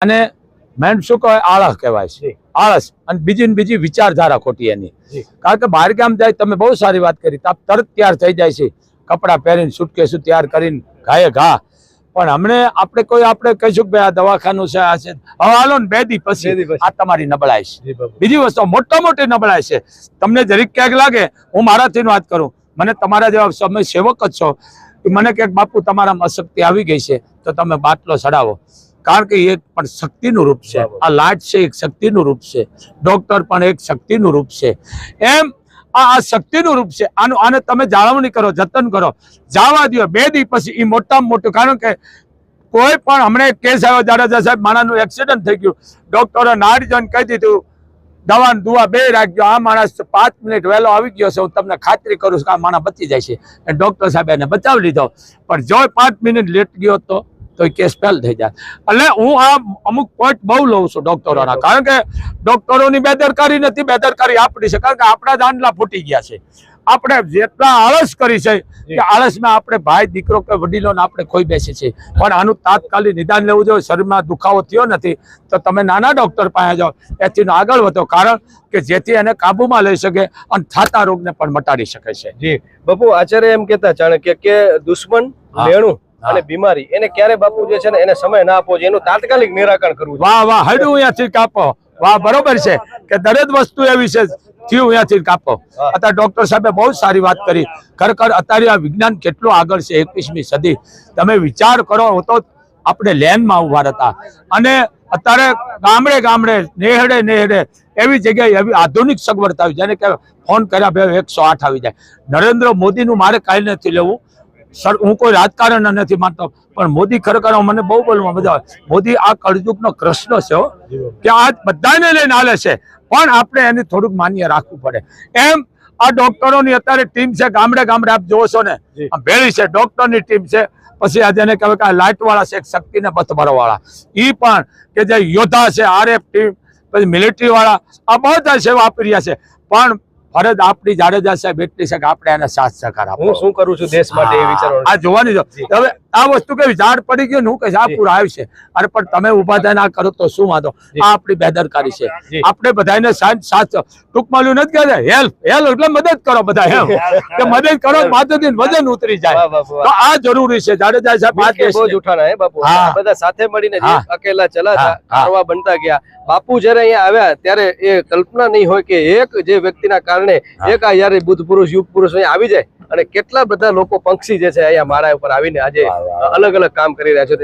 અને મેન શું કહેવાય? આળસ કહેવાય છે. આળસ. અને બીજી બીજી વિચારધારા ખોટી એની. કારણ કે બહાર ગામ જાય? તમે બહુ સારી વાત કરી. તો તરત તૈયાર થઈ જાય છે. કપડાં પહેરીને સુટકેસું તૈયાર કરીને ઘાએ ઘા. પણ હમણે આપણે કોઈ આપણે કહીશું કે ભાઈ આ દવાખાનું છે આ છે. હવે હાલો ને બે દી પછી. આ તમારી નબળાઈ છે. બીજી વસ્તુ મોટા મોટી નબળાઈ છે. તમને જરીક ક્યાંક લાગે હું મારાથી વાત કરું. મને તમારા જેવા સમય સેવક જ છો. મને ક્યાંક બાપુ તમારામાં અશક્તિ આવી ગઈ છે. તો તમે બાટલો ચડાવો. કારણ કે એક પણ શક્તિનું રૂપ છે. આ લાટ છે એક શક્તિનું રૂપ છે. ડોક્ટર પણ એક શક્તિનું રૂપ છે. એમ આ શક્તિનું રૂપ છે. આનું આને તમે જાળવણી કરો જતન કરો. જવા દો બે દી પછી એ મોટામાં મોટું કારણ કે કોઈ પણ હમણાં કેસ આવ્યો જાડેજા સાહેબ માણસનું એક્સિડન્ટ થઈ ગયું. ડોક્ટરે નાડીજન કહી દીધું દવા દુવા બે રાખજો. આ માણસ પાંચ મિનિટ વહેલો આવી ગયો છે. હું તમને ખાતરી કરું છું કે આ માણસ બચી જાય છે. ડોક્ટર સાહેબ એને બચાવી લીધો. પણ જો પાંચ મિનિટ લેટ ગયો તો તો કેસ ફેલ થઈ જાય. એટલે હું આ અમુક પોઈન્ટ બહુ લઉં છું ડોક્ટરોના. કારણ કે ડોક્ટરોની બેદરકારી નથી બેદરકારી આપણી છે. કારણ કે આપણા જ આંડલા ફૂટી ગયા છે. આપણે જેટલા આળસ કરી છે કે આળસમાં આપણે ભાઈ દીકરો કે વડીલોને આપણે ખોઈ બેસી છે. પણ આનું તાત્કાલિક નિદાન લેવું જોઈએ. શરીરમાં દુખાવો થયો નથી તો તમે નાના ડોક્ટર પાસે જાઓ. એથી આગળ વધો. કારણ કે જેથી એને કાબુમાં લઈ શકે અને થાતા રોગને પણ મટાડી શકે છે. જી. બાપુ આચાર્ય એમ કહેતા ચાણક્ય કે દુશ્મન. લેણું. અને બીમારી. એને ક્યારે બાપુ જે છે ને એને સમય ના આપવો એનું તાત્કાલિક નિરાકરણ કરવું વાહ વાહ હડું અહીંયાથી કાપો. વાહ બરોબર છે કે દરેક વસ્તુ એવી છે થયું અહીંયાથી કાપો. અત્યારે ડોક્ટર સાહેબે બહુ સારી વાત કરી. ખરેખર અત્યારે આ વિજ્ઞાન કેટલું આગળ છે એકવીસમી સદી. તમે વિચાર કરો તો આપણે લેનમાં ઊભા હતા અને અત્યારે ગામડે ગામડે નેહડે નેહડે એવી જગ્યાએ એવી આધુનિક સગવડતા આવી. જેને કે ફોન કર્યા ભાઈ એકસો આઠ આવી જાય. નરેન્દ્ર મોદીનું મારે કાંઈ નથી લેવું. હું કોઈ રાજકારણ નથી માનતો પણ મોદી ખરેખર મને બહુ બોલવા આવે. મોદી આ કળયુગનો કૃષ્ણ છે કે આ બધાને લઈને હાલે છે. પણ આપણે એને થોડુંક માન્ય રાખવું પડે. એમ આ ડોક્ટરોની અત્યારે ટીમ છે ગામડે ગામડે આપ જોવો છો ને ભેળી છે ડોક્ટરની ટીમ છે. પછી આ જેને કહેવાય કે લાઇટ વાળા છે એક શક્તિને બથબારો વાળા એ પણ કે જે યોદ્ધા છે આરએફ ટીમ પછી મિલિટરી વાળા આ બધા સેવા આપી રહ્યા છે. પણ ફરજ આપણી જાડેજા સાહેબ એટલી છે કે આપણે એને સાથ સહકાર આપો. હું શું કરું છું દેશ માટે એ વિચારો આ જોવાની જો. હવે આ વસ્તુ કેવી ઝાડ પડી ગયું હું કે આ. પૂરા આવશે અરે પણ તમે ઊભા થઈને આ કરો તો શું વાંધો? આ આપણી બેદરકારી છે. આપણે બધાને સાથ ટૂંકમાં નથી કહેતા હેલ્પ હેલ્પ એટલે મદદ કરો બધા એમ. કે મદદ કરો માથેથી વજન ઉતરી જાય. તો આ જરૂરી છે. જાડેજા સાહેબ આ કેસ બહુ ઉઠાણા હે બાપુ? બધા સાથે મળીને અકેલા ચલાતા હા. બનતા ગયા. બાપુ જ્યારે અહીંયા આવ્યા ત્યારે એ કલ્પના નહીં હોય કે એક જે વ્યક્તિના કારણે એક આ યારે બુદ્ધ પુરુષ યુગ પુરુષ અહીંયા આવી જાય. અને કેટલા બધા લોકો પંક્ષી જે છે અહીંયા મારા ઉપર આવીને આજે. અલગ અલગ કામ કરી રહ્યા છે.